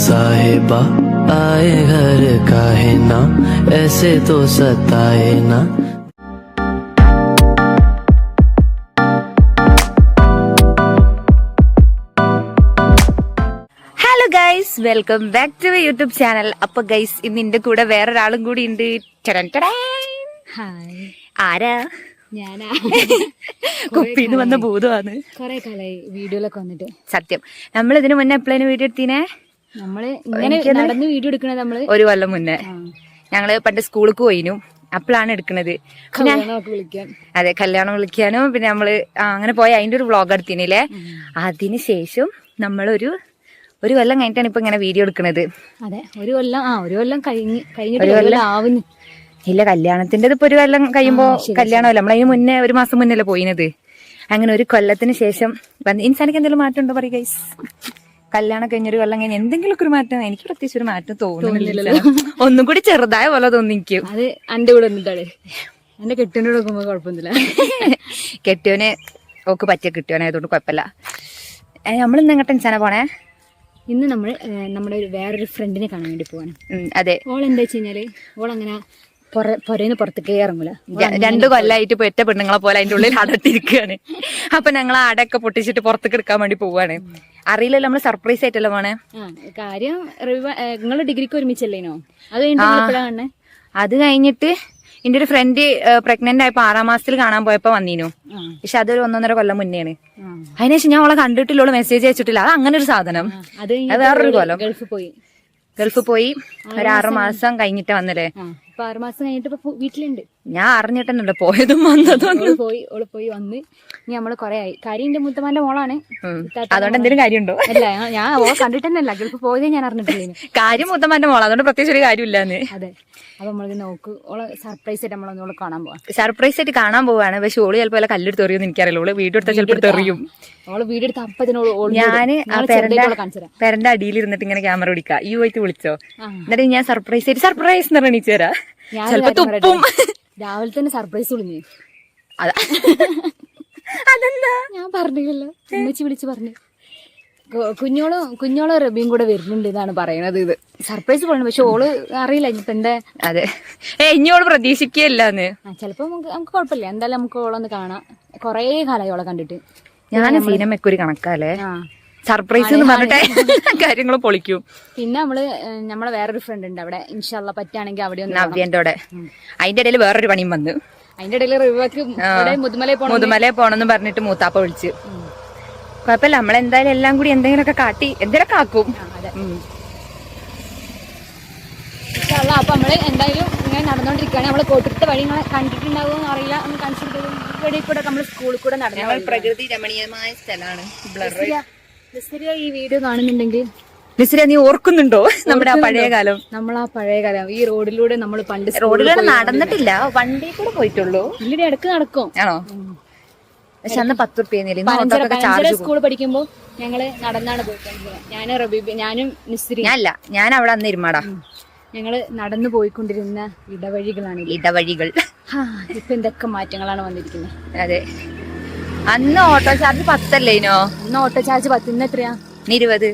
साहेबा आए घर काहे ना ऐसे तो सताए ना hello guys welcome back to YouTube channel അപ്പൊ ഗൈസ് ഇന്ന് എന്റെ കൂടെ വേറൊരാളും കൂടി ഉണ്ട് ടടൻ ടടാൻ. ഹായ് ആരാ ഞാനാ കുപ്പിന്ന് വന്ന ഭൂതമാണ് കൊറേ കാലായി വീഡിയോയിലൊക്കെ വന്നിട്ട് സത്യം നമ്മൾ ഇതിനു മുന്നേ എപ്പോഴേനും വീഡിയോ എടുത്തീനെ നമ്മൾ ഇങ്ങനെ നടന്ന് വീഡിയോ എടുക്കണത് നമ്മൾ ഒരു കൊല്ലം മുന്നേ. ഞങ്ങൾ പണ്ട് സ്കൂളിൽ പോയിനു. അപ്പോഴാണ് എടുക്കണത്. പിന്നെ അതെ കല്യാണം വിളിക്കാനും പിന്നെ നമ്മൾ അങ്ങനെ പോയ. അതിന്റെ ഒരു വ്ളോഗ് എടുത്തിനില്ലേ? അതിന് ശേഷം നമ്മളൊരു ഒരു കൊല്ലം കഴിഞ്ഞിട്ടാണ് ഇപ്പൊ ഇങ്ങനെ വീഡിയോ എടുക്കണത്. അതെ ഒരു കൊല്ലം ആ ഒരു കൊല്ലം കഴിഞ്ഞ് കഴിഞ്ഞിട്ട് ഒരു കൊല്ലം ആവുന്നു. ഇല്ല കല്യാണത്തിന്റെ ഇപ്പൊ ഒരു കൊല്ലം കഴിയുമ്പോ കല്യാണമല്ല? നമ്മളതിന് മുന്നേ ഒരു മാസം മുന്നല്ലേ പോയിനത്. അങ്ങനെ ഒരു കൊല്ലത്തിന് ശേഷം ഇൻസാനിക്ക് എന്തെങ്കിലും മാറ്റം ഉണ്ടോ? പറയും ഗൈസ് കല്യാണം കഴിഞ്ഞൊരു കൊല്ലം കഴിഞ്ഞ് എന്തെങ്കിലുമൊക്കെ ഒരു മാറ്റം എനിക്ക് പ്രത്യേകിച്ച് ഒരു മാറ്റം തോന്നുന്നില്ലല്ലോ? ഒന്നും കൂടി ചെറുതായ പോലെ തോന്നിക്കും. എനിക്ക് അത് എന്റെ കൂടെ വന്നിട്ടാണ് എന്റെ കെട്ടിന്റെ കൂടെ നോക്കുമ്പോ കുഴപ്പമൊന്നുമില്ല. കെട്ടിയോനെ ഓക്ക് പറ്റിയ കിട്ടിയോനായതുകൊണ്ട് കുഴപ്പമില്ല. നമ്മൾ ഇന്ന് എങ്ങോട്ട് ഇൻസാന പോണേ? ഇന്ന് നമ്മൾ നമ്മുടെ ഒരു വേറൊരു ഫ്രണ്ടിനെ കാണാൻ വേണ്ടി പോവാണ്. അതെ. ഓൾ എന്താ വെച്ച് കഴിഞ്ഞാൽ ഓൾ അങ്ങനെ പൊരേന്ന് പുറത്തേക്ക് ഇറങ്ങൂല. രണ്ടു കൊല്ലായിട്ട് ഇപ്പൊ ഒറ്റ പെണ്ണുങ്ങളെ പോലെ അതിന്റെ ഉള്ളിൽ അടട്ടിരിക്കുകയാണ് അപ്പൊ ഞങ്ങൾ അടയൊക്കെ പൊട്ടിച്ചിട്ട് പുറത്തേക്ക് എടുക്കാൻ വേണ്ടി പോവാണ്. അറിയില്ലല്ലോ നമ്മൾ സർപ്രൈസ് ആയിട്ടല്ലോ ആ കാര്യം നിങ്ങൾ ഡിഗ്രിക്ക് ഒരുമിച്ചല്ലേനോ അത് കഴിഞ്ഞിട്ട് അത് കഴിഞ്ഞിട്ട് എന്റെ ഒരു ഫ്രണ്ട് പ്രഗ്നന്റ് ആയപ്പോ ആറാം മാസത്തിൽ കാണാൻ പോയപ്പോ വന്നീനു. പക്ഷെ അതൊരു ഒന്നൊന്നര കൊല്ലം മുന്നെയാണ്. അതിനുശേഷം ഞാൻ അവളെ കണ്ടിട്ടില്ല അവൾ മെസ്സേജ് അയച്ചിട്ടില്ല. അത് അങ്ങനെ ഒരു സാധനം അത് വേറൊരു കൊല്ലം. ഗൾഫ് പോയി. ഗൾഫ് പോയി. ഒരു ആറ് മാസം കഴിഞ്ഞിട്ട് വന്നല്ലേ? ഇപ്പൊ ആറുമാസം കഴിഞ്ഞിട്ട് ഇപ്പൊ വീട്ടിലുണ്ട്. ഞാൻ അറിഞ്ഞിട്ടുണ്ടല്ലോ പോയതും വന്നതും. പോയി ഓൾ പോയി വന്ന്. ഇനി നമ്മൾ കൊറേ ആയി. കാര്യം എന്റെ മുത്തമാന്റെ മോളാണ്. അതുകൊണ്ട് എന്തെങ്കിലും കാര്യമുണ്ടോ? അല്ല ഞാൻ- ഓ കണ്ടിട്ടന്നല്ല. ഗൾഫ് പോയതേ ഞാൻ അറിഞ്ഞിട്ടില്ല കാര്യം മുത്തമാന്റെ മോള. അതുകൊണ്ട് പ്രത്യേകിച്ച് ഒരു കാര്യമില്ലാന്ന്. അതെ. അപ്പൊ നമ്മളിത് നോക്ക്. ഓളെ സർപ്രൈസ് ആയിട്ട് നമ്മളൊന്ന് ഓളെ കാണാൻ പോവാം. സർപ്രൈസ് ആയിട്ട് കാണാൻ പോവാണ്. പക്ഷെ ഓൾ ചിലപ്പോ കല്ലെടുത്ത് എറിയുമെന്ന് എനിക്കറിയില്ല. ഓൾ വീഡിയോ എടുത്താൽ ചിലപ്പോൾ എറിയും. ഓൾ വീട് എടുത്ത് അപ്പത്തിനോട് ഞാൻ പെരന്റെ അടിയിൽ ഇരുന്നിട്ട് ഇങ്ങനെ ക്യാമറ പിടിക്കാ. ഈ പോയിട്ട് വിളിച്ചോ? എന്നിട്ട് ഞാൻ സർപ്രൈസ് ആയിട്ട് സർപ്രൈസ് എന്ന് പറഞ്ഞ എണീച്ചു തരാം ഞാൻ ചിലപ്പോ തുപ്പും. രാവിലെ തന്നെ സർപ്രൈസ് വിളിഞ്ഞു. അതാ. അതെന്താ? ഞാൻ പറഞ്ഞില്ലല്ലോ. ഉമ്മച്ചി വിളിച്ച് പറഞ്ഞു. കുഞ്ഞോളും കുഞ്ഞോളും റബിയും കൂടെ വരുന്നുണ്ട് എന്നാണ് പറയണത് ഇത്. സർപ്രൈസ് പോണു പക്ഷെ ഓൾ അറിയില്ല ഇനിയിപ്പോ എന്താ? അതെ. ഏ ഇനിയോട് പ്രതീക്ഷിക്കുകയല്ലാന്ന്. ചിലപ്പോ നമുക്ക് നമുക്ക് കുഴപ്പമില്ല. എന്തായാലും നമുക്ക് ഓളൊന്ന് കാണാം. കൊറേ കാലമായി ഓളെ കണ്ടിട്ട്. ഞാൻ സിനിമയ്ക്ക് ഒരു കണക്കാല്ലേ? ആ. സർപ്രൈസ് എന്ന് പറഞ്ഞിട്ട് കാര്യങ്ങൾ പൊളിക്കും. പിന്നെ നമ്മൾ നമ്മളെ വേറൊരു ഫ്രണ്ട് ഉണ്ട്. അവിടെ ഇൻഷാല്ല പറ്റുകയാണെങ്കിൽ അവിടെ ഒന്ന്. നവ്യന്റെ കൂടെ അതിന്റെ ഇടയിൽ വേറൊരു പണിയും വന്നു. അതിന്റെ ഇടയിൽ റിവാക്ക് മുതുമലയിൽ പോണെന്ന് പറഞ്ഞിട്ട് മൂത്താപ്പ വിളിച്ച്. കുഴപ്പമില്ല നമ്മളെന്തായാലും എല്ലാം കൂടി എന്തെങ്കിലുമൊക്കെ കാട്ടി എന്തെങ്കിലുമൊക്കെ ആക്കും. അപ്പൊ നമ്മൾ എന്തായാലും ഇങ്ങനെ നടന്നുകൊണ്ടിരിക്കുകയാണ് നമ്മൾ കോട്ടിട്ട് വഴി നിങ്ങളെ കണ്ടിട്ടുണ്ടാവുമോ അറിയില്ല. ഒന്ന് കാണിച്ചിട്ട് വഴി കൂടെ നമ്മൾ സ്കൂളിൽ കൂടെ നടന്നു പ്രകൃതി രമണീയമായ സ്ഥലമാണ്. ഈ വീഡിയോ കാണുന്നുണ്ടെങ്കിൽ നിശ്ചയ നീ ഓർക്കുന്നുണ്ടോ? നമ്മുടെ ആ പഴയ കാലം. നമ്മൾ ആ പഴയ കാലം. ഈ റോഡിലൂടെ നമ്മൾ പണ്ട് റോഡിലൂടെ നടന്നിട്ടില്ല. വണ്ടി കൂടെ പോയിട്ടുള്ളൂ. ഇതിന്റെ ഇടയ്ക്ക് നടക്കും. ആണോ? പക്ഷെ അന്ന് പത്ത് റുപ്യ സ്കൂൾ പഠിക്കുമ്പോ ഞങ്ങൾ നടന്നാണ് പോയിക്കൊണ്ടിരുന്നത്. ഞാനും റബീബ് ഞാനും നിസ്രി ഞാനല്ല. ഞാൻ അവിടെ അന്ന് ഇരുമാടാ ഞങ്ങൾ നടന്നു പോയിക്കൊണ്ടിരുന്ന ഇടവഴികളാണ് ഇടവഴികൾ. ഇപ്പൊ എന്തൊക്കെ മാറ്റങ്ങളാണ് വന്നിരിക്കുന്നത്? അതെ. അന്ന് ഓട്ടോ ചാർജ് പത്തല്ലേനോ അന്ന് ഓട്ടോ ചാർജ് പത്തുന്ന എത്രയാ? ഇരുപത്.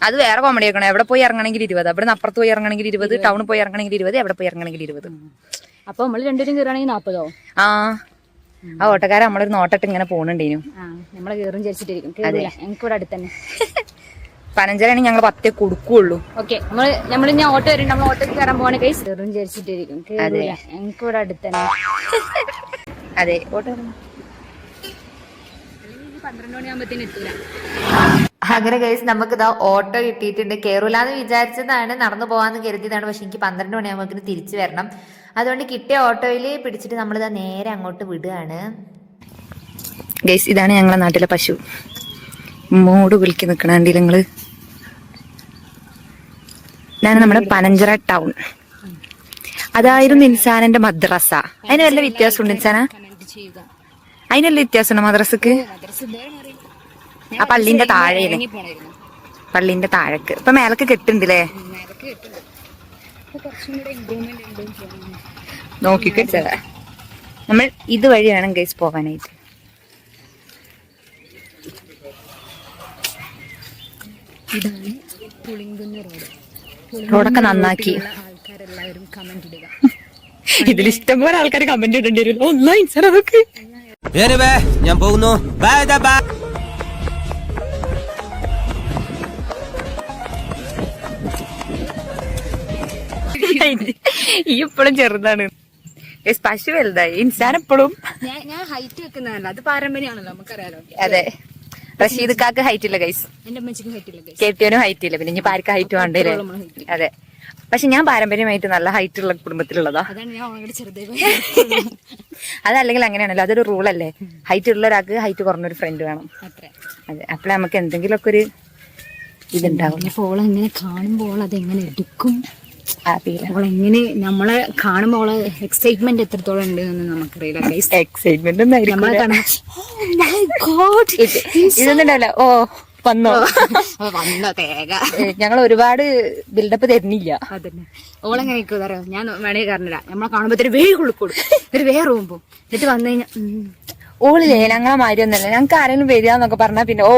അത് വേറെ കോമഡി ആക്കണം. എവിടെ പോയി ഇറങ്ങണമെങ്കിൽ ഇരുപത്. അവിടെ നിന്ന് അപ്പുറത്ത് പോയി ഇറങ്ങണമെങ്കിൽ ഇരുപത്. ടൗണിൽ പോയി ഇറങ്ങണമെങ്കിൽ ഇരുപത്. എവിടെ പോയി ഇറങ്ങണമെങ്കിൽ ഇരുപത്. അപ്പൊ നമ്മൾ രണ്ടുപേരും കയറുകയാണെങ്കിൽ നാപ്പതോ? ആ. ആ ഓട്ടക്കാരൻ നമ്മളൊരു നോട്ടിട്ട് ഇങ്ങനെ പോണുണ്ടേനു. നമ്മളെ കയറും ചരിച്ചിട്ടിരിക്കും കേറില്ല ഞങ്ങൾക്ക് ഇവിടെ അടുത്ത് തന്നെ പനഞ്ചരാണെങ്കിൽ ഞങ്ങൾ പത്തേ കൊടുക്കുള്ളൂ. ഓക്കെ. നമ്മൾ നമ്മൾ ഇനി ഓട്ടോ വരും നമ്മൾ ഓട്ടോക്ക് കയറാൻ പോവാണ് കൈസ് കയറും ചരിച്ചിട്ടിരിക്കും കേറില്ല ഞങ്ങൾക്ക് ഇവിടെ അടുത്ത് തന്നെ അതെ. ഓട്ടോ പന്ത്രണ്ട് മണിയാകുമ്പത്തേന് എത്തൂല. അങ്ങനെ കേസ് നമുക്ക് ഇതാ ഓട്ടോ കിട്ടിയിട്ടുണ്ട്. കേറൂലെന്ന് വിചാരിച്ചതാണ്. നടന്നു പോവാന്ന് കരുതിയതാണ്. പക്ഷെ എനിക്ക് പന്ത്രണ്ട് മണിയാകുമ്പോൾ തിരിച്ചു വരണം. അതുകൊണ്ട് കിട്ടിയ ഓട്ടോയിൽ പിടിച്ചിട്ട് നമ്മൾ നമ്മളിതാ നേരെ അങ്ങോട്ട് വിടുകയാണ്. ഗൈസ് ഇതാണ് ഞങ്ങളുടെ നാട്ടിലെ പശു. മൂട് വിളിക്ക് നിക്കണ കണ്ടില്ല നിങ്ങൾ? ഇതാണ് നമ്മുടെ പനഞ്ചറ ടൗൺ അതായിരുന്നു ഇൻസാനന്റെ മദ്രസ. അതിന് വല്ല വ്യത്യാസമുണ്ട് ഇൻസാന കമന്റ് വ്യത്യാസം വ്യത്യാസമുണ്ട് മദ്രസക്ക്? മാറി. ആ പള്ളിന്റെ താഴെ പള്ളിന്റെ താഴക്ക്. ഇപ്പൊ മേലക്ക് കെട്ടുണ്ടല്ലേ? നോക്കിക്കോ നമ്മൾ ഇതുവഴി വേണം ഗൈസ് പോകാനായിട്ട്. ഇതാണ് പുളിങ്കുന്ന് റോഡ്. റോഡൊക്കെ നന്നാക്കി. ഇതിലിഷ്ടം കമന്റ് ഇടുക. ഇതിൽ ഇഷ്ടംപോലെ ആൾക്കാർ കമന്റ് ഇടേണ്ടി വരും. ഒന്നായി സാർ അതൊക്കെ ഞാൻ പോകുന്നു. ബൈ ബൈ ഈ ഇപ്പോഴും ചെറുതാണ്. പശു വലുതായി. ഇൻസാൻ എപ്പോഴും ഞാൻ ഹൈറ്റ് വെക്കുന്നതല്ല. അത് പാരമ്പര്യമാണല്ലോ നമുക്കറിയാലോ. അതെ. റഷീദ് കാക്ക് ഹൈറ്റ് ഇല്ല ഗൈസ് എന്റെ അമ്മച്ചിക്ക് ഹൈറ്റ് ഇല്ല കെട്ടിയവനും ഹൈറ്റ് ഇല്ല. പിന്നെ ഇനി പാർക്ക് ഹൈറ്റ് വേണ്ടല്ലേ അതെ. പക്ഷെ ഞാൻ പാരമ്പര്യമായിട്ട് നല്ല ഹൈറ്റ് ഉള്ള കുടുംബത്തിലുള്ളതാ അതല്ലെങ്കിൽ അങ്ങനെയാണല്ലോ അതൊരു റൂളല്ലേ ഹൈറ്റ് ഉള്ള ഒരാൾക്ക് ഹൈറ്റ് കുറഞ്ഞൊരു ഫ്രണ്ട് വേണം. അതെ അപ്പോഴേ നമുക്ക് എന്തെങ്കിലുമൊക്കെ ഒരു ഇതുണ്ടാവും. എങ്ങനെ കാണുമ്പോൾ അതെങ്ങനെ എടുക്കും? എങ്ങനെ നമ്മളെ കാണുമ്പോൾ എക്സൈറ്റ്മെന്റ് എത്രത്തോളം ഉണ്ട് എന്ന് നമുക്കറിയില്ല എക്സൈറ്റ്മെന്റ് ഒന്നും "Oh ഇതൊന്നും ഉണ്ടാവില്ല ഓ വന്നോ? വന്നോ തേക ഞങ്ങൾ ഒരുപാട് ബിൽഡപ്പ് തരുന്നില്ല. അതന്നെ. ഓളെങ്ങനെ നിൽക്കും അറിയാം? ഞാൻ വേണേ കാരണമില്ല നമ്മളെ കാണുമ്പോ ഒരു വേഗം ഉള്ളിക്കൊടും ഒരു വേറെ റൂം പോകും എന്നിട്ട് വന്നു കഴിഞ്ഞാൽ ഓളില്ലേ ഞങ്ങളെ മാതിരി ഒന്നല്ല. ഞങ്ങൾക്ക് ആരെങ്കിലും വരിക എന്നൊക്കെ പറഞ്ഞാ പിന്നെ ഓ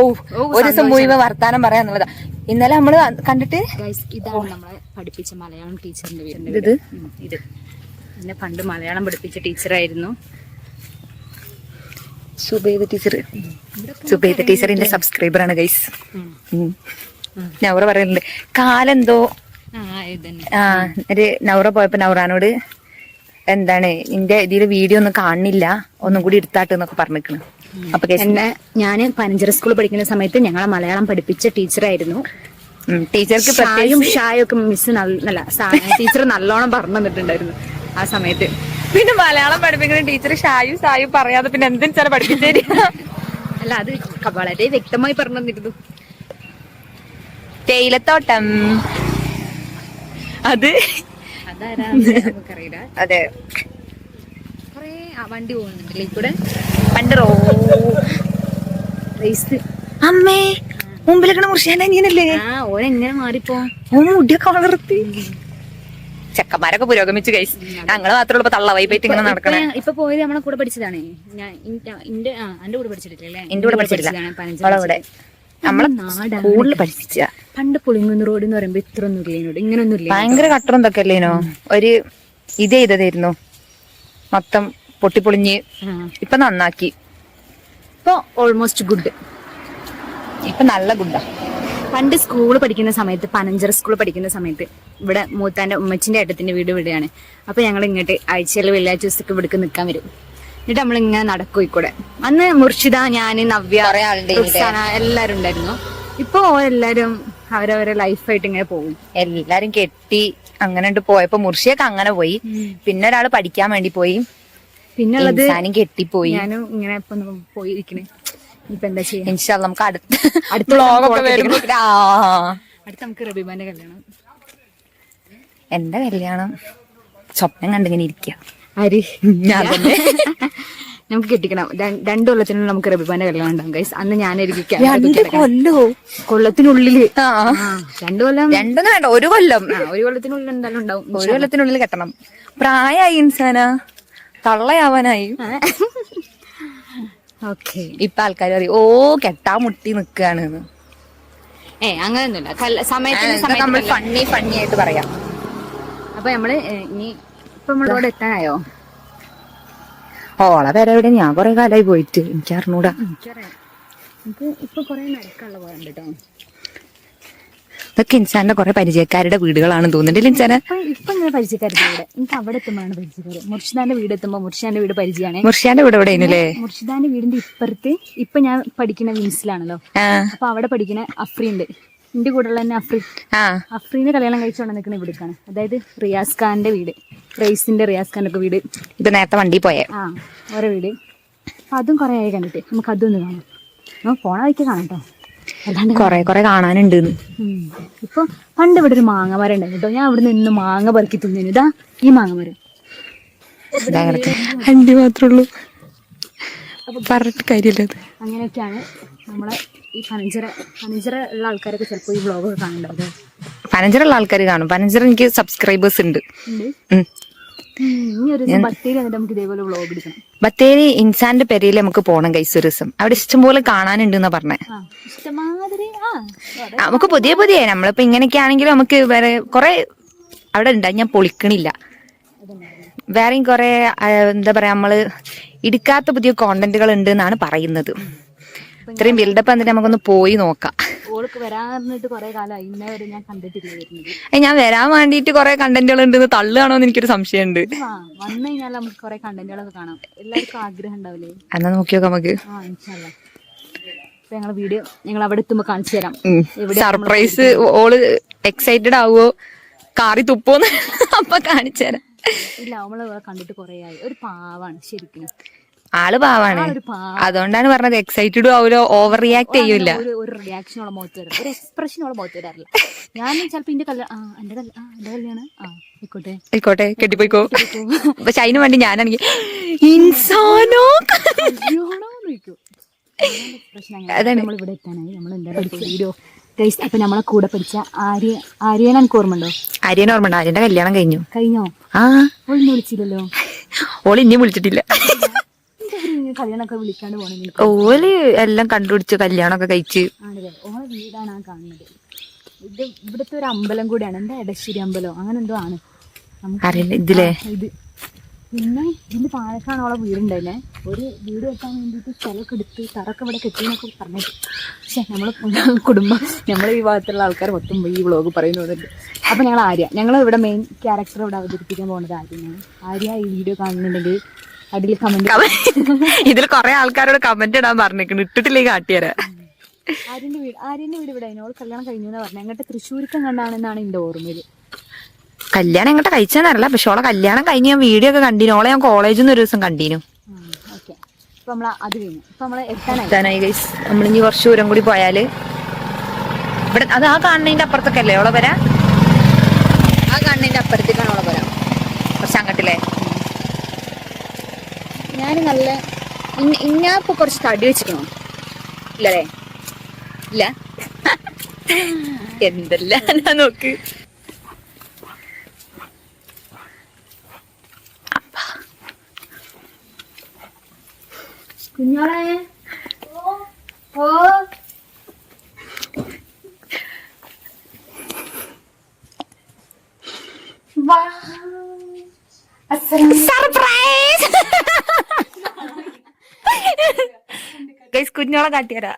ഒരു ദിവസം മുഴുവൻ വർത്താനം പറയാന്നുള്ളതാ ഇന്നലെ നമ്മൾ കണ്ടിട്ട്? ഇതാണ് നമ്മളെ പഠിപ്പിച്ച മലയാളം ടീച്ചറിന്റെ വീടിന്റെ ഇത്? വീട്. ഉം, ഇത്. എന്നെ പണ്ട് മലയാളം പഠിപ്പിച്ച ടീച്ചറായിരുന്നു സുബൈദ ടീച്ചർ സുബൈദ ടീച്ചറിന്റെ സബ്സ്ക്രൈബർ ആണ് ഗൈസ് നൗറ പറയുന്നുണ്ട് കാലെന്തോ? ആ ഒരു നൗറ പോയപ്പോ നൗറാനോട് എന്താണ് നിന്റെ ഇതിൽ വീഡിയോ ഒന്നും കാണുന്നില്ല ഒന്നും കൂടി എടുത്താട്ട് എന്നൊക്കെ പറഞ്ഞിരിക്കണ് അപ്പൊ എന്നെ ഞാൻ പനഞ്ചിറ സ്കൂളിൽ പഠിക്കുന്ന സമയത്ത് ഞങ്ങളെ മലയാളം പഠിപ്പിച്ച ടീച്ചറായിരുന്നു. ടീച്ചർക്ക് ഷായും ഷായും ഒക്കെ മിസ് നല്ല ടീച്ചർ നല്ലോണം പറഞ്ഞു തന്നിട്ടുണ്ടായിരുന്നു ആ സമയത്ത്. പിന്നെ മലയാളം പഠിപ്പിക്കുന്ന ടീച്ചർ ഷായു സായു പറയാതെ പിന്നെ എന്തിനാ സാറേ പഠിപ്പിച്ചേരി അല്ല അത് വളരെ വ്യക്തമായി പറഞ്ഞു തന്നിരുന്നു. തേയിലത്തോട്ടം. അത് അതെ. വണ്ടി പോകുന്നുണ്ടല്ലേ ഈ കൂടെ? പണ്ട് റോ റേസ്. അമ്മേ മുമ്പിലേക്കണ മുർഷിയാന്റെ അനിയനല്ലേ ആ ഓനെങ്ങനെ മാറിപ്പോ? ഓ മുടിയൊക്കെ വളർത്തി. ചെക്കന്മാരൊക്കെ പുരോഗമിച്ചു കഴിച്ചു ഞങ്ങൾ മാത്രമേ ഉള്ളൂ തള്ള വൈബായിട്ട് ഇങ്ങനെ നടക്കണേ. ഇപ്പൊ- പോയത് നമ്മളെ കൂടെ പഠിച്ചതാണ്. എന്റെ കൂടെ പഠിച്ചിട്ടില്ലേ എന്റെ കൂടെ പഠിച്ചിട്ടില്ല. പനഞ്ചിറ നമ്മളെ നാടാണ് സ്കൂളിൽ പഠിപ്പിച്ച. പണ്ട് പുളിങ്ങുന്ന റോഡ് എന്ന് പറയുമ്പോ ഇത്ര ഒന്നും ഇല്ലേനോട് ഇങ്ങനൊന്നും ഇല്ല ഭയങ്കര കട്ടറും ഇതൊക്കെ അല്ലേനോ? ഒരു ഇത് ചെയ്തതായിരുന്നു. മൊത്തം പൊട്ടിപ്പൊളിഞ്ഞ്. ഇപ്പൊ നന്നാക്കി. ഇപ്പൊ ഓൾമോസ്റ്റ് ഗുഡ് ഇപ്പൊ നല്ല ഗുഡാ പണ്ട് സ്കൂൾ പഠിക്കുന്ന സമയത്ത് പനഞ്ചർ സ്കൂൾ പഠിക്കുന്ന സമയത്ത് ഇവിടെ മൂത്താന്റെ ഉമ്മച്ചിന്റെ ഏട്ടത്തിന്റെ വീട് ഇവിടെയാണ്. അപ്പൊ ഞങ്ങൾ ഇങ്ങോട്ട് ആഴ്ചയിൽ വെള്ളിയാഴ്ച ദിവസത്തേക്ക് ഇവിടേക്ക് നിൽക്കാൻ വരും. എന്നിട്ട് നമ്മൾ ഇങ്ങനെ നടക്കും ഇക്കൂടെ അന്ന് മുർഷിദ ഞാൻ നവ്യ റുക്സാന എല്ലാരും ഉണ്ടായിരുന്നു. ഇപ്പൊ എല്ലാരും അവരവരെ ലൈഫായിട്ട് ഇങ്ങനെ പോകും. എല്ലാരും കെട്ടി അങ്ങനെ പോയപ്പോ മുർഷിയൊക്കെ അങ്ങനെ പോയി. പിന്നെ ഒരാൾ പഠിക്കാൻ വേണ്ടി പോയി. പിന്നെ ഉള്ളത് കെട്ടിപ്പോയി. ഞാനും ഇങ്ങനെ ഇപ്പൊ പോയിരിക്കണേ ഇപ്പൊ എന്താ ചെയ്യാ? ഇൻഷാല്ല നമുക്ക് അടുത്ത അടുത്ത വ്ളോഗൊക്കെ vlog വരുമ്പോ അടുത്ത നമുക്ക് റബീബാന്റെ കല്യാണം. എന്റെ കല്യാണം? സ്വപ്നം കണ്ടിങ്ങനെ ഇരിക്കുക ആര്? ഞാൻ തന്നെ. നമുക്ക് കെട്ടിക്കണം. രണ്ടു കൊല്ലത്തിനുള്ളിൽ നമുക്ക് റബിബാന്റെ കല്യാണം ഉണ്ടാവും ഗൈസ് അന്ന് ഞാനായിരിക്കും കൊല്ലോ. കൊല്ലത്തിനുള്ളിൽ. രണ്ടു കൊല്ലം. രണ്ടൊന്നും വേണ്ട ഒരു കൊല്ലം. ഒരു കൊല്ലത്തിനുള്ളിൽ എന്തായാലും ഉണ്ടാവും ഒരു കൊല്ലത്തിനുള്ളിൽ കെട്ടണം. പ്രായമായി ഇൻസാന. തള്ളയാവാനായി. ഓക്കെ. ഇപ്പൊ ആൾക്കാർ പറയും ഓ കെട്ടാ മുട്ടി നിക്കാണ് ഏ അങ്ങനെയൊന്നുമില്ല സമയത്തിന് നമ്മൾ ഫണ്ണി ഫണ്ണി ആയിട്ട് പറയാം. അപ്പൊ നമ്മൾ ഇനി ഇപ്പൊ നമ്മളോട് എത്താനായോ? ഓളെ പേരെ എവിടെ ഞാൻ കൊറേ കാലമായി പോയിട്ട്. എനിക്ക് അറിഞ്ഞൂടാ നമുക്ക് ഇപ്പൊ കൊറേ നടക്കാനുള്ള പോയുണ്ട് കേട്ടോ ഇതൊക്കെ ഇൻസാന്റെ കുറെ പരിചയക്കാരുടെ വീടുകളാണ് തോന്നുന്നുണ്ട്. ഇൻസാന? ഇപ്പൊ ഇങ്ങനെ പരിചയക്കാരുടെ വീട് എനിക്ക് അവിടെ എത്തുമ്പോഴാണ് പരിചയക്കാര്. മുർഷിദാന്റെ വീട് എത്തുമ്പോ മുർഷിദാന്റെ വീട് പരിചയമാണ്. മുർഷിദാന്റെ വീട് എവിടെ ആയിരുന്നില്ലേ മുർഷിദാന്റെ വീടിന്റെ ഇപ്പുറത്ത് ഇപ്പൊ ഞാൻ പഠിക്കുന്ന വിൻസിലാണല്ലോ. അപ്പൊ അവിടെ പഠിക്കുന്ന അഫ്രി ഉണ്ട് എന്റെ കൂടെയുള്ള തന്നെ അഫ്രി. അഫ്രീനെ കല്യാണം കഴിച്ചുകൊണ്ട് നിൽക്കുന്ന ഇവിടേക്കാണ്. അതായത് റിയാസ് ഖാന്റെ വീട്. റൈസിന്റെ റിയാസ് ഖാന്റെ ഒക്കെ വീട്. ഇപ്പൊ നേരത്തെ വണ്ടി പോയേ. ആ ഓരോ വീട്. അപ്പൊ അതും കുറെ ആയി കണ്ടിട്ട്. നമുക്ക് അതൊന്ന് കാണാം. നമുക്ക് പോണ വഴിക്ക് കാണാം കേട്ടോ കൊറേ കൊറേ കാണാനുണ്ട്. ഇപ്പൊ പണ്ട് ഇവിടെ ഒരു മാങ്ങ മരം ഉണ്ടായിരുന്നു കേട്ടോ. ഞാൻ ഇവിടെ നിന്ന് മാങ്ങ പെറുക്കി തിന്നു ഇതാ ഈ മാങ്ങ മരം. അണ്ടി മാത്രമേ ഉള്ളൂ പറഞ്ഞിട്ട് കാര്യമില്ല അങ്ങനെയൊക്കെയാണ് നമ്മളെ ഈ പനഞ്ചിറ പനഞ്ചിറ ഉള്ള ആൾക്കാരൊക്കെ ചിലപ്പോൾ ഈ വ്ളോഗ് കാണുന്നുണ്ടാവും പനഞ്ചറുള്ള ആൾക്കാർ കാണും. പനഞ്ചിറ എനിക്ക് സബ്സ്ക്രൈബേഴ്സ് ഉണ്ട്. ബത്തേരി ഇൻസാന്റെ പെരയിൽ നമുക്ക് പോണം കൈസ് ഒരു ദിവസം. അവിടെ ഇഷ്ടംപോലെ കാണാനുണ്ട് എന്നാ പറഞ്ഞേ നമുക്ക് പുതിയ പുതിയ നമ്മളിപ്പോ ഇങ്ങനെയൊക്കെ ആണെങ്കിലും നമുക്ക് വേറെ കുറെ അവിടെ ഉണ്ട് ഞാൻ പൊളിക്കണില്ല. വേറെയും കുറെ എന്താ പറയാ നമ്മൾ ഇടുക്കാത്ത പുതിയ കോണ്ടന്റുകൾ ഉണ്ട് എന്നാണ് പറയുന്നത്. ഇത്രയും ബിൽഡപ്പ് എന്നിട്ട് നമുക്കൊന്ന് പോയി നോക്കാം. ഓൾക്ക് കുറെ കാലമായി ഇന്നേ വരെ ഞാൻ കണ്ടിട്ടില്ല വരുന്നത്. ഏ, ഞാൻ വരാൻ വേണ്ടിയിട്ട് കുറെ കണ്ടന്റുകൾ ഉണ്ടെന്ന് തള്ളുകയാണോ എന്ന് എനിക്കൊരു സംശയമുണ്ട്. ആ വന്നു കഴിഞ്ഞാൽ നമുക്ക് കുറെ കണ്ടന്റുകളൊക്കെ കാണാം. എല്ലാവർക്കും ആഗ്രഹം ഉണ്ടാവില്ലേ? എന്നാ നോക്കി നോക്കാം നമുക്ക്. ഞങ്ങളെ വീഡിയോ ഞങ്ങൾ അവിടെ എത്തുമ്പോ കാണിച്ചു തരാം. സർപ്രൈസ് ഓൾ എക്സൈറ്റഡ് ആവോ കാറി തുപ്പോന്ന്. അപ്പൊ കാണിച്ചു തരാം. ഇല്ല അവളെ കണ്ടിട്ട് കൊറേ ആയി. ഒരു പാവാണ് ശരിക്കും. ആൾ പാവാണ്. അതുകൊണ്ടാണ് പറഞ്ഞത് എക്സൈറ്റഡും ആവില്ല ഓവർ റിയാക്ട് ചെയ്യൂല. ഒരു റിയാക്ഷൻ ഉള്ള മുഖത്ത് വരാം ഒരു എക്സ്പ്രഷൻ ഉള്ള മുഖത്ത് വരാറില്ല. ഞാൻ ചിലപ്പോ എന്റെ കല്യാണം എന്റെ കല്യാണം? ആയിക്കോട്ടെ. ആയിക്കോട്ടെ കെട്ടിപ്പോയിക്കോ. പക്ഷെ അതിനു വേണ്ടി ഞാനാണെങ്കിൽ ഇൻസാനോ? ചോദിക്കും. അങ്ങനെ നമ്മൾ ഇവിടെ എത്താനായി നമ്മൾ എന്താ വീഡിയോ ഗൈസ് അപ്പൊ നമ്മളെ കൂടെ പഠിച്ച ആര്യ ആര്യനെ എനിക്ക് ഓർമ്മണ്ടോ ആര്യൻ ഓർമ്മ ആര്യന്റെ കല്യാണം കഴിഞ്ഞു. കഴിഞ്ഞോ? ആ. ഓളിനെ വിളിച്ചില്ലല്ലോ. ഓൾ ഇനി വിളിച്ചിട്ടില്ല. കല്യാണമൊക്കെ വിളിക്കാണ്ട് പോണെങ്കിൽ ഓൽ എല്ലാം കണ്ടുപിടിച്ച് കല്യാണമൊക്കെ കഴിച്ച്. ആണല്ലേ? ഓളെ വീടാണ് ആ കാണുന്നത്. ഇത് ഇവിടുത്തെ ഒരു അമ്പലം കൂടിയാണ്. എന്താ എടശ്ശേരി അമ്പലം? അങ്ങനെ എന്തോ ആണ്. നമുക്ക് അറിയില്ല. ഇതിലെ? ഇത്. പിന്നെ ഇതിന്റെ താഴേക്കാണ് അവളെ വീടുണ്ടായില്ലേ ഒരു വീട് വെക്കാൻ വേണ്ടിയിട്ട് സ്ഥലമൊക്കെ എടുത്ത് തറൊക്കെ ഇവിടെ കെട്ടിയെന്നൊക്കെ പറഞ്ഞു പക്ഷെ നമ്മൾ കുടുംബം നമ്മളെ ഈ ഭാഗത്തുള്ള ആൾക്കാർ മൊത്തം ഈ വ്ളോഗ് പറയുന്നുണ്ട്. അപ്പൊ ഞങ്ങൾ ആര്യ. ഞങ്ങൾ ഇവിടെ മെയിൻ ക്യാരക്ടർ ഇവിടെ അവതരിപ്പിക്കാൻ പോകുന്നത് ആര്യനാണ്. ആര്യ ഈ വീഡിയോ കാണുന്നുണ്ടെങ്കിൽ അടിയിൽ കമന്റ് ഇതിൽ കൊറേ ആൾക്കാരോട് കമന്റ് ഇടാൻ പറഞ്ഞേക്കണ് ഇട്ടിട്ടില്ലേ കാട്ടിയരാ. ആര്യന്റെ വീട് ആര്യന്റെ വീട് ഇവിടെ അതിനോട് കല്യാണം കഴിഞ്ഞു എന്ന് പറഞ്ഞു. അങ്ങോട്ട് തൃശ്ശൂർക്കം കണ്ടാണെന്നാണ് എന്റെ ഓർമ്മയിൽ. കല്യാണം എങ്ങോട്ട് കഴിച്ചെന്നറിയില്ല പക്ഷെ ഓളെ കല്യാണം കഴിഞ്ഞ് ഞാൻ വീഡിയോ ഒക്കെ കണ്ടീനു. ഓളെ ഞാൻ കോളേജിൽ നിന്ന് ഒരു ദിവസം കണ്ടീനു. എത്താനായി. ഗൈസ് നമ്മളിനി കുറച്ച് ദൂരം കൂടി പോയാൽ. ഇവിടെ അത് ആ കാണുന്നതിന്റെ അപ്പുറത്തൊക്കെ അല്ലേ? ഓളെ വരാ ആ കാണുന്നതിന്റെ അപ്പുറത്തേക്കാണ് ഓളെ വരാം കുറച്ച് അങ്ങട്ടില്ലേ? ഞാൻ നല്ല ഞാൻ കുറച്ച് തടി വെച്ചിക്കണോ ഇല്ലേ ഇല്ല? എന്തെല്ലാം? ഞാൻ നോക്ക്. കുഞ്ഞോളെ. ഓ സർപ്രൈസ് ഗൈസ് കുഞ്ഞോളെ കാട്ടിയരാ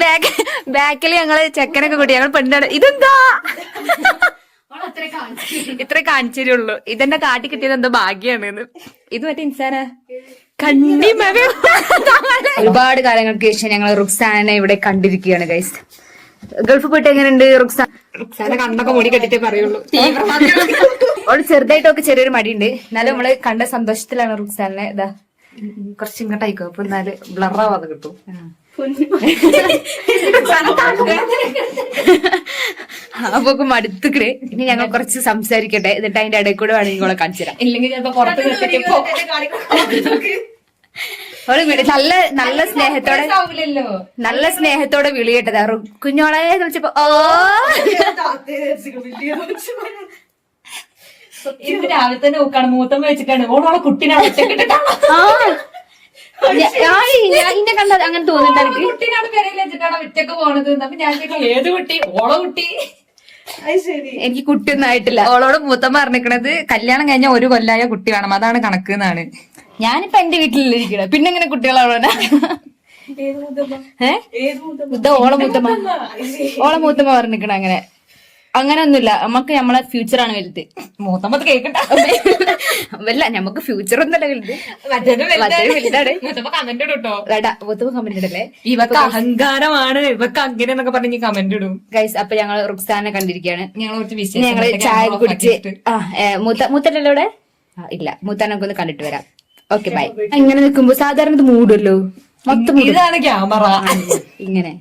ബാക്ക് ബാക്കിൽ ഞങ്ങൾ ചെക്കനൊക്കെ കൂട്ടി ഞങ്ങൾ പെണ്ണാണ് ഇതെന്താ? ഇത്ര കാണിച്ചു തരുള്ളൂ ഇതെന്നെ കാട്ടി കിട്ടിയത് എന്തോ ഭാഗ്യാണ് ഇത് മറ്റേ ഇൻസാന? കണ്ണി ഒരുപാട് കാലങ്ങൾക്ക് ശേഷം ഞങ്ങൾ റുക്സാനെ ഇവിടെ കണ്ടിരിക്കുകയാണ് ഗൈസ് ഗൾഫ് പോയിട്ട് എങ്ങനെയുണ്ട് റുക്സാൻ റുക്സാനെ കണ്ണൊക്കെ മൂടി കെട്ടിട്ടേ പറയുള്ളൂ. അവൾ ചെറുതായിട്ടൊക്കെ ചെറിയൊരു മടിയുണ്ട്. എന്നാലും നമ്മൾ കണ്ട സന്തോഷത്തിലാണ് റുക്സാനെ ഇതാ. കുറച്ച് ഇങ്ങോട്ടായിക്കോ അപ്പൊ എന്നാൽ ബ്ലറാവാതെ കിട്ടും. അപ്പൊ മടുത്തുക്കണ്. ഇനി ഞങ്ങൾ കുറച്ച് സംസാരിക്കട്ടെ. എന്നിട്ട് അതിന്റെ ഇടയിൽ കൂടെ വേണമെങ്കിൽ നിങ്ങളെ കാണിച്ചു തരാം ഇല്ലെങ്കിൽ ചിലപ്പോ പുറത്ത് അവൾ വിളി- നല്ല നല്ല സ്നേഹത്തോടെ നല്ല സ്നേഹത്തോടെ വിളി ആ കുഞ്ഞോളെ എന്ന് വിളിച്ചപ്പോ ഓ! ഇന്ന് രാവിലെ തന്നെ നോക്കാണ്? മൂത്തമ്മ വെച്ചിട്ടാണ്. ഓളോളെ കുട്ടിനെ ഇന്നെ കണ്ട അങ്ങനെ തോന്നുന്നുണ്ട് എനിക്ക്. കുട്ടീനാണ് പെരയിൽ വെച്ചിട്ടാണ് ഒറ്റയ്ക്ക് പോണത്. അപ്പൊ ഞാൻ ചോദിക്കാം, ഏത് കുട്ടി? ഓളെ കുട്ടി? എനിക്ക് കുട്ടിയൊന്നും ആയിട്ടില്ല. ഓളോട് മൂത്തമ്മ പറഞ്ഞിരിക്കണത് കല്യാണം കഴിഞ്ഞ ഒരു കൊല്ലായ കുട്ടി വേണം. അതാണ് കണക്ക് എന്നാണ്. ഞാനിപ്പോ എന്റെ വീട്ടിലിരിക്കണ. പിന്നെ എങ്ങനെ കുട്ടികളാണോ ഏഹ് ഓള മൂത്തമ്മ. ഓള മൂത്തമ്മ പറഞ്ഞിക്കണ അങ്ങനെ അങ്ങനെ. ഒന്നുമില്ല നമുക്ക് നമ്മളെ ഫ്യൂച്ചറാണ് വലുത്. മൂത്തമ്മത് അത് അല്ല വല്ല നമുക്ക് ഫ്യൂച്ചർ ഒന്നല്ല വലുത്. മൂത്തമ്മ കമന്റ് ഇടല്ലേ? ഇവക്ക് അഹങ്കാരമാണ്. ഇവക്ക് അങ്ങനെ എന്നൊക്കെ പറഞ്ഞ് കമന്റ് ഇടും. ഗൈസ് അപ്പൊ ഞങ്ങൾ റുക്സാനെ കണ്ടിരിക്കുകയാണ് ഞങ്ങൾ ഞങ്ങൾ ചായ കുടിച്ച് മൂത്ത മൂത്തല്ലോടെ ഇവിടെ? ഇല്ല. മൂത്താനൊക്കെ ഒന്ന് കണ്ടിട്ട് വരാം. ഓക്കെ ബൈ ഇങ്ങനെ നിൽക്കുമ്പോ സാധാരണ ഇത് മൂടുമല്ലോ മൊത്തം ഇതാണ് ക്യാമറ. ഇങ്ങനെ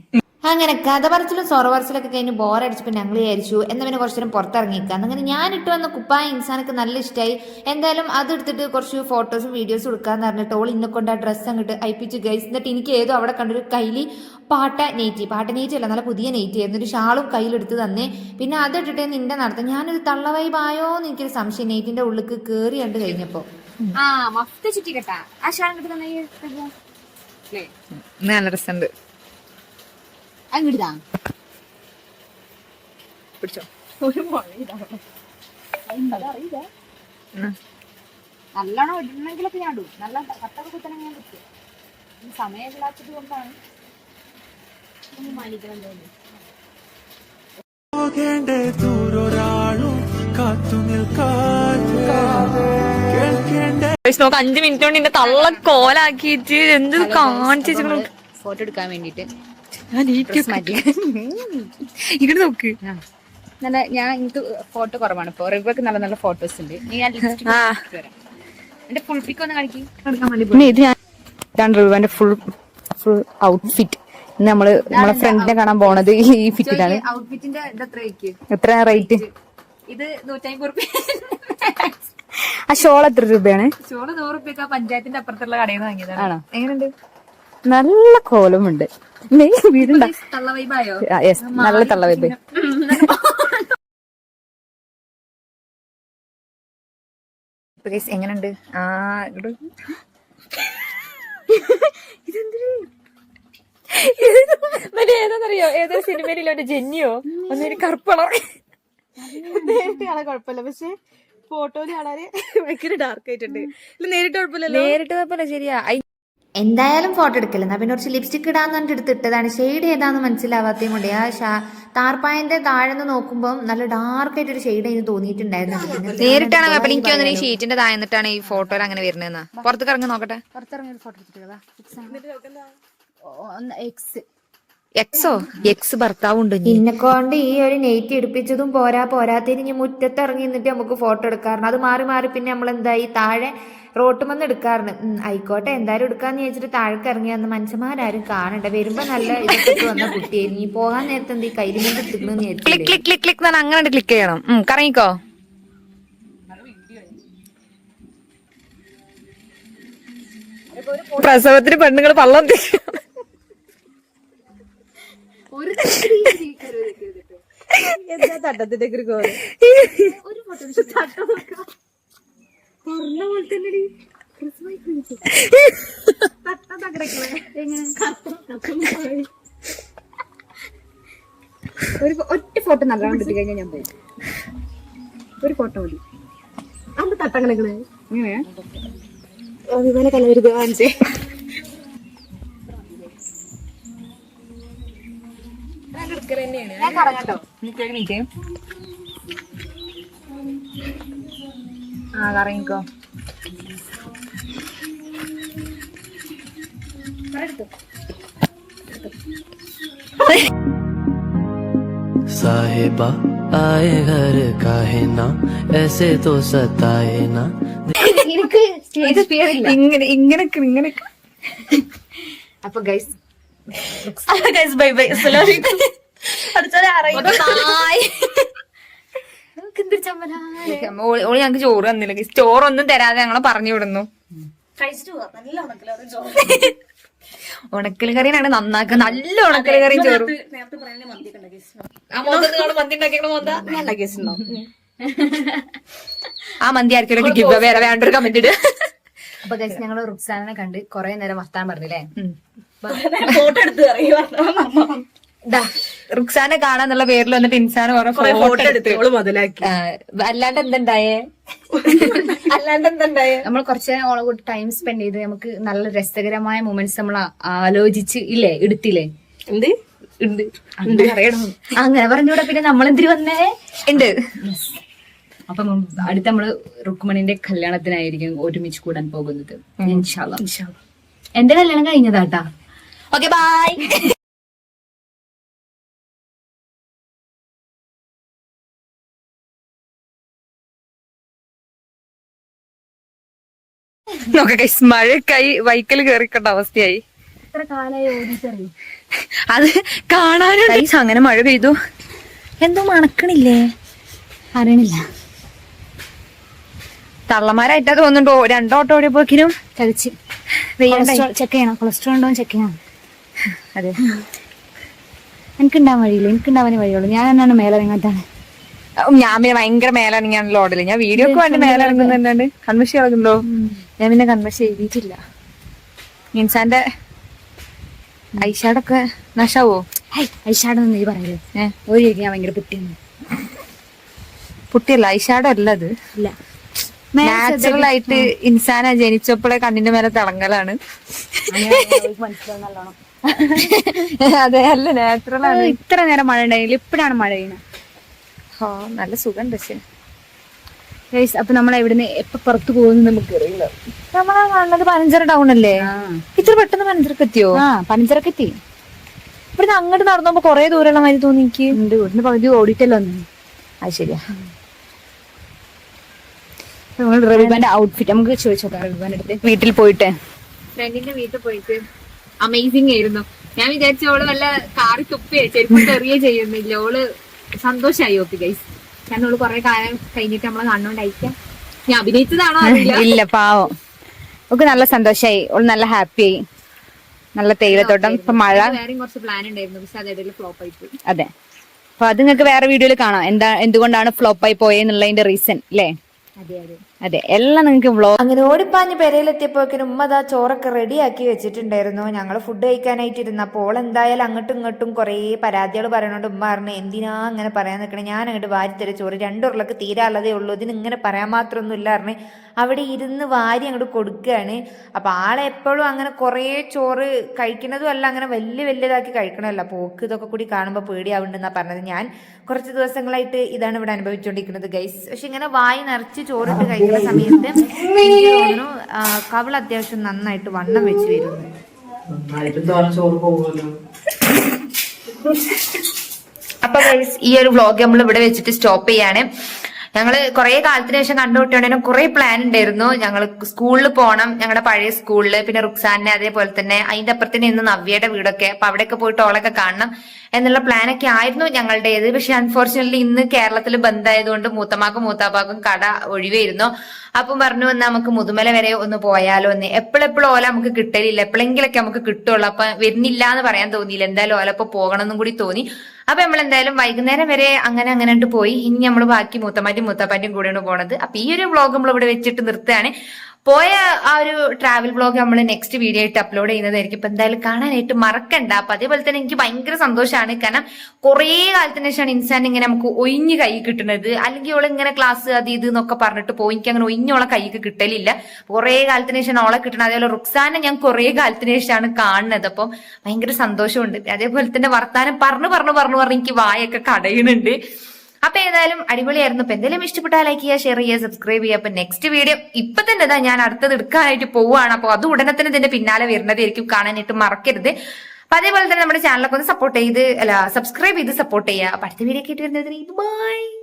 അങ്ങനെ കഥ പറച്ചിലും സൊറ പറച്ചിലൊക്കെ കഴിഞ്ഞ് ബോറടിച്ചപ്പോൾ ഞങ്ങൾ വിചാരിച്ചു എന്നാൽ പിന്നെ കുറച്ചു നേരം പുറത്തിറങ്ങിക്കാം അങ്ങനെ ഞാൻ ഇട്ട് വന്ന കുപ്പായ ഇൻസാനൊക്കെ നല്ല ഇഷ്ടമായി എന്തായാലും അത് എടുത്തിട്ട് കുറച്ച് ഫോട്ടോസും വീഡിയോസും എടുക്കാന്ന് പറഞ്ഞിട്ട് ഓൾ ഇന്നെ കൊണ്ട് ആ ഡ്രസ്സ് അങ്ങോട്ട് അയപ്പിച്ച് ഗൈസ് എന്നിട്ട് എനിക്ക് ഏതോ അവിടെ കണ്ടൊരു കയ്യിൽ പാട്ട നെയ്റ്റി. പാട്ട നെയ്റ്റി അല്ല നല്ല പുതിയ നെയ്റ്റി ആയിരുന്നു. ഒരു ഷാളും കയ്യിലെടുത്ത് തന്നെ. പിന്നെ അത് ഇട്ടിട്ട് നിന്റെ നടത്താം. ഞാനൊരു തള്ളവൈബായോ എന്ന് എനിക്കൊരു സംശയം. നെയ്റ്റിന്റെ ഉള്ളിൽ കയറി കണ്ട് കഴിഞ്ഞപ്പോൾ ആ കെട്ടാ കിട്ടി തന്നെ നല്ല രസമുണ്ട്. അങ്ങോട്ടാ പിടിച്ചോ. നല്ലോണം ഇടണമെങ്കിലൊക്കെ ഞാൻ ഇടും. നല്ല കട്ടൊക്കെ കുത്തനെ ഞാൻ പറ്റും സമയമില്ലാത്തത് കൊണ്ടാണ്. മാനിക്കണം തോന്നുന്നു. നോക്ക് അഞ്ചു മിനിറ്റ് കൊണ്ട് എന്റെ തള്ള കോലാക്കിയിട്ട് എന്ത് കാണിച്ചു ഫോട്ടോ എടുക്കാൻ വേണ്ടിട്ട് ഇങ്ങോട്ട് നോക്ക്. നല്ല ഞാൻ എനിക്ക് ഫോട്ടോ കുറവാണ് ഇപ്പൊ. റിവർക്ക് നല്ല നല്ല ഫോട്ടോസ് ഉണ്ട്. എന്റെ ഫുൾ പിക്ക് ഒന്ന് കാണിക്കും. ഇത് ഞാൻ ഇതാണ് റിവാന്റെ ഫുൾ ഫുൾ ഔട്ട്ഫിറ്റ് നമ്മൾ നമ്മളെ ഫ്രണ്ടിനെ കാണാൻ പോണത് ഈ ഫിറ്റിലാണ് ഔട്ട്ഫിറ്റിന്റെ എത്ര റേറ്റ് ഇത് നൂറ്റമ്പത് റുപ്യ. ആ ഷോൾ എത്ര രൂപയാണ്? ചോറ് നൂറ് റുപ്യൊക്കെ പഞ്ചായത്തിന്റെ അപ്പുറത്തുള്ള കടയിൽ നിന്ന് വാങ്ങിയതാണ്. ആണോ? എങ്ങനെയുണ്ട്? നല്ല കോലമുണ്ട്. നീ വീടുണ്ട തള്ള വൈബായോ യെസ് നല്ല തള്ള വെബ് എങ്ങനുണ്ട് ആ ഇങ്ങട്. മറ്റേ ഏതാന്നറിയോ? ഏതോ സിനിമയിലോ ജെന്നിയോ? ഒന്നൊരു കറുപ്പളർ കുഴപ്പമില്ല. പക്ഷെ ഫോട്ടോയിൽ കാണാന് ഭയങ്കര ഡാർക്ക് ആയിട്ടുണ്ട്. ഇല്ല നേരിട്ട് കുഴപ്പമില്ലല്ലോ? നേരിട്ട് കുഴപ്പമില്ല ശരിയാ. എന്തായാലും ഫോട്ടോ എടുക്കില്ല എന്നാ പിന്നെ കുറച്ച് ലിപ്സ്റ്റിക് ഇടാന്ന് പറഞ്ഞിട്ട് എടുത്തിട്ടതാണ് ഷെയ്ഡ് ഏതാന്ന് മനസ്സിലാവാത്തേ കൊണ്ട്. ആ ഷാ താർപ്പായന്റെ താഴെ നിന്ന് നോക്കുമ്പോൾ നല്ല ഡാർക്ക് ആയിട്ട് ഒരു ഷെയ്ഡ് അതിന് തോന്നിയിട്ടുണ്ടായിരുന്നു. നേരിട്ടാണ് കുഴപ്പമില്ല എനിക്ക് തോന്നുന്നു ഈ ഷീറ്റിന്റെ താഴ്ന്നിട്ടാണ് ഈ ഫോട്ടോയിൽ അങ്ങനെ വരുന്നതെന്ന്. പുറത്തേക്ക് ഇറങ്ങി നോക്കട്ടെ. പുറത്തിറങ്ങി ഫോട്ടോ എടുത്തിട്ടുള്ളതാ എക്സ് എക്സോ എക്സ് ഭർത്താവുണ്ട് ഇനി. ഇന്നെ കൊണ്ട് ഈ ഒരു നെയ്റ്റ് ഇടിപ്പിച്ചതും പോരാ പോരാത്തതിന് ഇനി മുറ്റത്ത് ഇറങ്ങി നിന്നിട്ട് നമുക്ക് ഫോട്ടോ എടുക്കാറുണ്ട്. അത് മാറി മാറി പിന്നെ നമ്മൾ എന്തായി താഴെ റോട്ടുമെന്ന് എടുക്കാറുണ്ട്. ഉം, ആയിക്കോട്ടെ എന്തായാലും എടുക്കാന്ന് ചോദിച്ചിട്ട് താഴേക്ക് ഇറങ്ങി അന്ന് മനുഷ്യന്മാരാരും കാണണ്ട. വരുമ്പോ നല്ല ഇതൊക്കെ വന്ന കുട്ടിയായിരുന്നു നീ പോകാൻ നേരത്തെ എന്ത് ഈ കയ്യിൽ നിന്ന് എടുത്തിക്കണെന്ന് ക്ലിക്ക് ക്ലിക്ക് ക്ലിക്ക് അങ്ങനെ ക്ലിക്ക് ചെയ്യണം. കറങ്ങിക്കോ. പ്രസവത്തിന് പെണ്ണുങ്ങൾ പള്ളം തീരും എന്താ ഒരു കോൽ ഒരു ഒറ്റ ഫോട്ടോ നല്ലോണം കിട്ടി കഴിഞ്ഞാൽ ഞാൻ പോയി ഒരു ഫോട്ടോ മതി. അന്ന് തട്ടങ്ങളെ വിമാന കലവരുത് വാങ്ങിച്ചേ ഞാൻ കറങ്ങട്ടോ ആ കറങ്ങിക്കോ साहिबा आए घर काहे ना ऐसे तो सताए ना എനിക്ക് സ്റ്റേജ് ഫിയർ ഇല്ല ഇങ്ങനെ ഇങ്ങനെ ഇങ്ങനെ അപ്പൊ ഗൈസ് ബൈ ബൈ ഓൾ ഞങ്ങക്ക് ചോറ് തന്നില്ല. ചോറൊന്നും തരാതെ ഞങ്ങളെ പറഞ്ഞു വിടുന്നു. ഉണക്കൽ കറിയാണ് നന്നാക്കുക നല്ല ഉണക്കൽ കറി ചോറും. ആ മന്തി ആർക്കും ഗിബ വേറെ വേണ്ട ഒരു കമന്റ് ഇട്. അപ്പൊ ഗസ് ഞങ്ങൾ റുക്സാനെ കണ്ട് കൊറേ നേരം വർത്താൻ പറഞ്ഞില്ലേ? ഫോട്ടോ എടുത്ത് റുക്സാനെ കാണാന്നുള്ള പേരിൽ വന്നിട്ട് ഇൻസാൻ കുറെ ഫോട്ടോ എടുത്ത് മുതലാക്കി. അല്ലാണ്ട് എന്തുണ്ടായേ? അല്ലാണ്ട് എന്തുണ്ടായേ? നമ്മൾ കുറച്ച് നേരം ഓളെ കൂടി ടൈം സ്പെൻഡ് ചെയ്ത് നമുക്ക് നല്ല രസകരമായ മൊമെന്റ്സ് നമ്മൾ ആലോചിച്ച് ഇല്ലേ എടുത്തില്ലേ? എന്ത്? ഉണ്ട്. അങ്ങനെ അങ്ങനെ പറഞ്ഞൂടെ പിന്നെ നമ്മൾ എന്തിരി വന്നേ? ഉണ്ട്. അപ്പൊ അടുത്ത നമ്മൾ റുക്മണിന്റെ കല്യാണത്തിനായിരിക്കും ഒരുമിച്ച് കൂടാൻ പോകുന്നത്. എന്റെ കല്യാണം കഴിഞ്ഞതാട്ടാ. ഓക്കെ ബൈ നോക്കെ മഴക്കായി വൈക്കൽ കേറിക്കണ്ട അവസ്ഥയായി. അത് കാണാനും അങ്ങനെ മഴ പെയ്തു. എന്തോ മണക്കണില്ലേ? അറിയണില്ല. തള്ളമാരായിട്ടാ തോന്നുന്നുണ്ടോ? രണ്ടോട്ടോ ഓടിയപ്പോക്കിനും? കഴിച്ച്. ചെക്ക് ചെയ്യണം. കൊളസ്ട്രോൾ ഉണ്ടോ ചെക്ക് ചെയ്യണം. അതെ. എനിക്കുണ്ടാവാൻ വഴിയില്ല. എനിക്കുണ്ടാവാൻ വഴിയുള്ളൂ. ഞാൻ എന്നാണ് മേലിറങ്ങാത്താണ് ഞാൻ പിന്നെ ഭയങ്കര മേലിറങ്ങിയാണല്ലോ ഓടൽ. ഞാൻ വീഡിയോ ഒക്കെ വേണ്ടി മേലിറങ്ങുന്നുണ്ട് കൺമഷി ഇറങ്ങുന്നോ ഞാൻ പിന്നെ കൺമഷി എഴുതിയിട്ടില്ല. ഇൻസാന്റെ ഐഷാടൊക്കെ നശാവോ? ഐഷാടൊന്നും നീ പറയല്ലേ ഏഹ് ഒരു ഞാൻ ഭയങ്കര പുട്ടിയാണ്. പുട്ടിയല്ല ഐഷാടല്ല അല്ല അത് ഇല്ല. നാച്ചുറൽ ആയിട്ട് ഇൻസാന ജനിച്ചപ്പോഴേ കണ്ണിന്റെ മേലെ തിളങ്ങലാണ്. അതെ അല്ല നാച്ചുറൽ ആണ്. ഇത്ര നേരം മഴ ഉണ്ടായില്ല. ഇപ്പഴാണ് മഴ പെയ്യുന്നത് നല്ല സുഖം പക്ഷെ. ഗൈസ് അപ്പൊ നമ്മൾ എവിടുന്ന് എപ്പൊ പുറത്ത് പോകുന്നു നമുക്ക് അറിയില്ല. നമ്മളാ കാണുന്നത് പനഞ്ചര ടൗൺ അല്ലേ? ഇത്ര പെട്ടെന്ന് പനഞ്ചരക്ക് എത്തിയോ? ആ പനഞ്ചരക്ക് എത്തി. ഇവിടുന്ന് അങ്ങോട്ട് നടന്നപ്പോ കൊറേ ദൂരമുള്ള മാതിരി തോന്നി എനിക്ക് ഉണ്ട് ഇവിടുന്ന് പകുതി ഓടിയിട്ടല്ലോ ഒന്ന് അത് ശരിയാ. നമ്മൾ റബിബാന്റെ ഔട്ട്ഫിറ്റ് നമുക്ക് ചോദിച്ചോക്കാം റബിബാന്റെ അടുത്ത്. വീട്ടിൽ പോയിട്ട്. ഫ്രണ്ടിന്റെ വീട്ടിൽ പോയിട്ട്. അമേസിംഗ് ആയിരുന്നു. ഞാൻ വിചാരിച്ചു അവൾ വല്ല കാറി തുപ്പിയ ചെരുപ്പ് ചെറിയ ചെയ്യുന്നില്ല. ഓൾ സന്തോഷായി ഓപ്പി ഗൈസ് ഓൾ കുറെ കാലം കഴിഞ്ഞിട്ട് നമ്മളെ കാണുന്നോണ്ടായിരിക്കാം ഞാൻ അഭിനയിച്ചതാണോ ഇല്ല പാവം. ഒക്കെ നല്ല സന്തോഷായി. ഓൾ നല്ല ഹാപ്പി ആയി. നല്ല തേയിലത്തോട്ടം ഇപ്പൊ മഴ. വേറെയും കുറച്ച് പ്ലാൻ ഉണ്ടായിരുന്നു. പക്ഷെ അതിടയിൽ ഫ്ലോപ്പ് ആയി പോയി. അതെ. അപ്പൊ അത് നിങ്ങൾക്ക് വേറെ വീഡിയോയിൽ കാണാം. എന്താ എന്തുകൊണ്ടാണ് ഫ്ലോപ്പ് ആയി പോയെന്നുള്ളതിന്റെ റീസൺ അല്ലേ അതെ അതെ. അതെ എല്ലാം നിങ്ങൾക്ക് വ്ളോഗ് അങ്ങനെ ഓടിപ്പാഞ്ഞ് പെരയിലെത്തിയപ്പോഴേക്കും ഉമ്മ അതാ ചോറൊക്കെ റെഡിയാക്കി വെച്ചിട്ടുണ്ടായിരുന്നു. ഞങ്ങൾ ഫുഡ് കഴിക്കാനായിട്ട് ഇരുന്നപ്പോൾ ഓൾ എന്തായാലും അങ്ങോട്ടും ഇങ്ങോട്ടും കുറേ പരാതികൾ പറയണോണ്ട് ഉമ്മ പറഞ്ഞു എന്തിനാ അങ്ങനെ പറയാൻ നിൽക്കണേ ഞാൻ അങ്ങോട്ട് വാരി തരും ചോറ്. രണ്ടുരുളക്ക് തീരാനുള്ളതേ ഉള്ളൂ. ഇതിന് ഇങ്ങനെ പറയാൻ മാത്രമൊന്നും ഇല്ല പറഞ്ഞ് അവിടെ ഇരുന്ന് വാരി അങ്ങോട്ട് കൊടുക്കുകയാണ് അപ്പം ആളെ എപ്പോഴും അങ്ങനെ കുറേ ചോറ് കഴിക്കുന്നതും അല്ല അങ്ങനെ വലിയ വലിയതാക്കി കഴിക്കണമല്ല പോക്ക് ഇതൊക്കെ കൂടി കാണുമ്പോൾ പേടിയാവുണ്ടെന്നാണ് പറഞ്ഞത്. ഞാൻ കുറച്ച് ദിവസങ്ങളായിട്ട് ഇതാണ് ഇവിടെ അനുഭവിച്ചുകൊണ്ടിരിക്കുന്നത് ഗൈസ് പക്ഷെ ഇങ്ങനെ വായി നിറച്ച് ചോറിട്ട് കഴിക്കുന്ന സമയത്ത് എനിക്ക് തോന്നുന്നു കവൾ അത്യാവശ്യം നന്നായിട്ട് വണ്ണം വെച്ച് വരുന്നു. അപ്പൊ ഗൈസ് ഈ ഒരു വ്ളോഗ് നമ്മൾ ഇവിടെ വെച്ചിട്ട് സ്റ്റോപ്പ് ചെയ്യാണ്. ഞങ്ങൾ കുറെ കാലത്തിന് ശേഷം കണ്ടുപിട്ടുണ്ടെങ്കിലും കുറെ പ്ലാൻ ഉണ്ടായിരുന്നു. ഞങ്ങൾ സ്കൂളിൽ പോകണം ഞങ്ങളുടെ പഴയ സ്കൂളിൽ പിന്നെ റുക്സാനെ അതേപോലെ തന്നെ അതിന്റെ അപ്പുറത്തിന് ഇന്ന് നവ്യയുടെ വീടൊക്കെ അപ്പൊ അവിടെയൊക്കെ പോയിട്ട് ഓളൊക്കെ കാണണം. എന്നുള്ള പ്ലാനൊക്കെ ആയിരുന്നു ഞങ്ങളുടേത്. പക്ഷെ അൺഫോർച്ചുനേറ്റ്ലി ഇന്ന് കേരളത്തിൽ ബന്ധായതുകൊണ്ട് മൂത്തമാക്കും മൂത്താപ്പാക്കും കട ഒഴിവായിരുന്നു. അപ്പം പറഞ്ഞു വന്നാൽ നമുക്ക് മുതുമല വരെ ഒന്ന് പോയാലോ എന്ന്. എപ്പോഴെപ്പോഴും ഓല നമുക്ക് കിട്ടലില്ല. എപ്പോഴെങ്കിലൊക്കെ നമുക്ക് കിട്ടുള്ളൂ. അപ്പൊ വരുന്നില്ല എന്ന് പറയാൻ തോന്നിയില്ല. എന്തായാലും ഓല ഇപ്പൊ പോകണം എന്നും കൂടി തോന്നി. അപ്പൊ നമ്മൾ എന്തായാലും വൈകുന്നേരം വരെ അങ്ങനെ അങ്ങനെ പോയി. ഇനി നമ്മൾ ബാക്കി മൂത്തമാറ്റും മൂത്താപ്പാറ്റും കൂടെയാണ് പോണത്. അപ്പൊ ഈ ഒരു വ്ളോഗ് നമ്മൾ ഇവിടെ വെച്ചിട്ട് നിർത്തുകയാണ്. പോയ ആ ഒരു ട്രാവൽ ബ്ലോഗ് നമ്മൾ നെക്സ്റ്റ് വീഡിയോ ആയിട്ട് അപ്ലോഡ് ചെയ്യുന്നതായിരിക്കും. ഇപ്പൊ എന്തായാലും കാണാനായിട്ട് മറക്കണ്ട. അപ്പൊ അതേപോലെ തന്നെ എനിക്ക് ഭയങ്കര സന്തോഷമാണ് കാരണം കുറേ കാലത്തിന് ശേഷമാണ് ഇൻസാൻ ഇങ്ങനെ നമുക്ക് ഒഴിഞ്ഞ് കൈ കിട്ടുന്നത്. അല്ലെങ്കിൽ ഓൾ ഇങ്ങനെ ക്ലാസ് അത് ഇത് എന്നൊക്കെ പറഞ്ഞിട്ട് പോയി. എനിക്ക് അങ്ങനെ ഒഴിഞ്ഞോളെ കൈക്ക് കിട്ടലില്ല. കുറേ കാലത്തിന് ശേഷം ഓളെ കിട്ടണം അതേപോലെ റുക്സാനെ ഞാൻ കുറേ കാലത്തിന് ശേഷമാണ് കാണുന്നത്. അപ്പം ഭയങ്കര സന്തോഷമുണ്ട്. അതേപോലെ തന്നെ വർത്താനം പറഞ്ഞു പറഞ്ഞു പറഞ്ഞു പറഞ്ഞു എനിക്ക് വായൊക്കെ കടയുന്നുണ്ട്. അപ്പൊ ഏതായാലും അടിപൊളിയായിരുന്നു. അപ്പൊ എന്തെങ്കിലും ഇഷ്ടപ്പെട്ടാൽ ലൈക്ക് ചെയ്യുക ഷെയർ ചെയ്യുക സബ്സ്ക്രൈബ് ചെയ്യുക. അപ്പൊ നെക്സ്റ്റ് വീഡിയോ ഇപ്പൊ തന്നെ ഇതാ ഞാൻ അടുത്തത് എടുക്കാനായിട്ട് പോവുകയാണ്. അപ്പൊ അത് ഉടനെ തന്നെ ഇതിന്റെ പിന്നാലെ വരുന്നതായിരിക്കും കാണാനായിട്ട് മറക്കരുത്. അപ്പൊ അതേപോലെ തന്നെ നമ്മുടെ ചാനലൊക്കെ ഒന്ന് സപ്പോർട്ട് ചെയ്ത് അല്ല സബ്സ്ക്രൈബ് ചെയ്ത് സപ്പോർട്ട് ചെയ്യുക. അപ്പൊ അടുത്ത വീഡിയോ കേട്ട് വരുന്നതിന് ബൈ